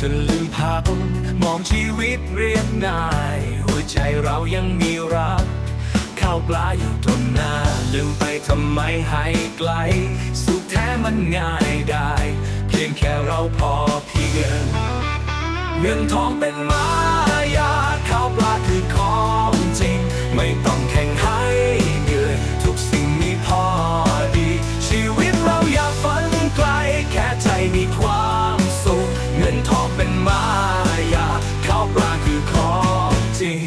จนลืมพักมองชีวิตเรียบง่าย หัวใจเรายังมีรักข้าวปลาอยู่ตรงหน้า ลืมไปทำไมให้ไกล สุขแท้มันง่ายได้ เพียงแค่เราพอเพียงเงินทองเป็นมา จริง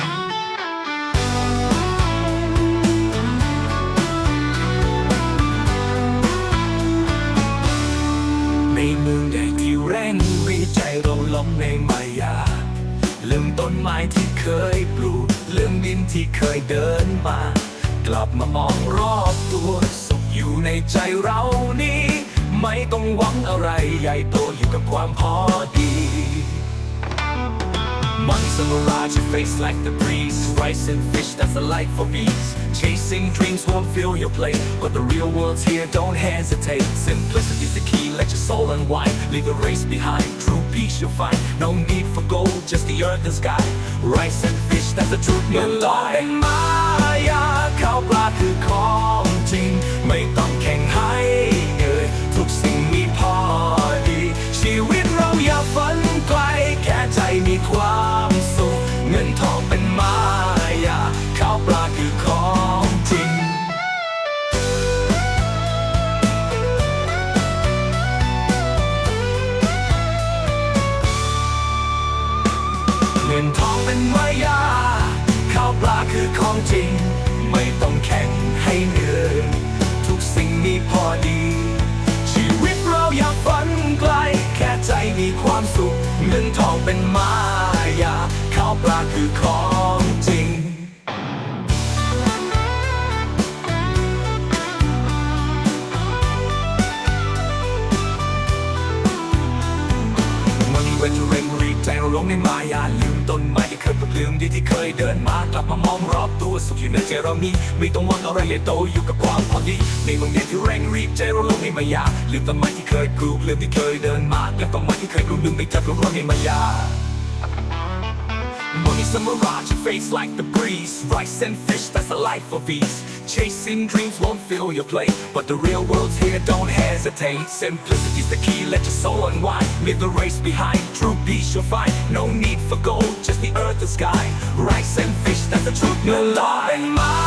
ในเมืองใหญ่ที่เร่งรีใจเราล้มในมายาลืมต้นไม้ที่เคยปลูกลืมดินที่เคยเดินมา กลับมามองรอบตัวสุขอยู่ในใจเรานี้ ไม่ต้องหวังอะไรใหญ่โตอยู่กับความพอดี Money's a mirage, your face like the breeze Rice and fish, that's the life for bees Chasing dreams won't fill your plate But the real world's here, don't hesitate Simplicity's the key, let your soul unwind Leave the race behind, true peace you'll find No need for gold, just the earth and sky Rice and fish, that's the truth, no lie เป็นมายาข้าวปลาคื มีความสุขเงินทองเป็นมายาข้าวปลาคือของ ใจเราลงในมายาลืมต้นไม้ที่เคยปลกลืมดีที่เคยเดินมากลับมามองรอบตัวสุขอยู่ในใจเรานี้ไม่ต้องหวังอะไรใหญ่โตอยู่กับความพอดีในเมืองเดียวที่เร่งรีบใจเราลงในมายาลืมต้นไม้ที่เคยปลูกลืมที่เคยเดินมากลับต้นไม้ที่เคยปลูกลืมไม่จับเราลงในมายา Money's a mirage, your face like the breeze Rice and fish, that's the life of ease Chasing dreams won't fill your plate But the real world's here, don't hesitate. Simplicity's the key, let your soul unwind. Leave the race behind, true peace you'll find. No need for gold, just the earth and sky. Rice and fish, that's the truth, no lie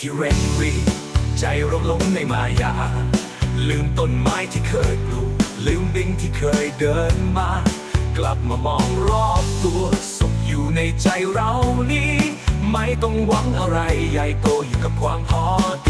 ที่เร่งรีบใจเราหลงในมายา ลืมต้นไม้ที่เคยปลูกลืมดิ่งที่เคยเดินมา กลับมามองรอบตัวสุขอยู่ในใจเรานี้ ไม่ต้องหวังอะไรใหญ่โตอยู่กับความพอดี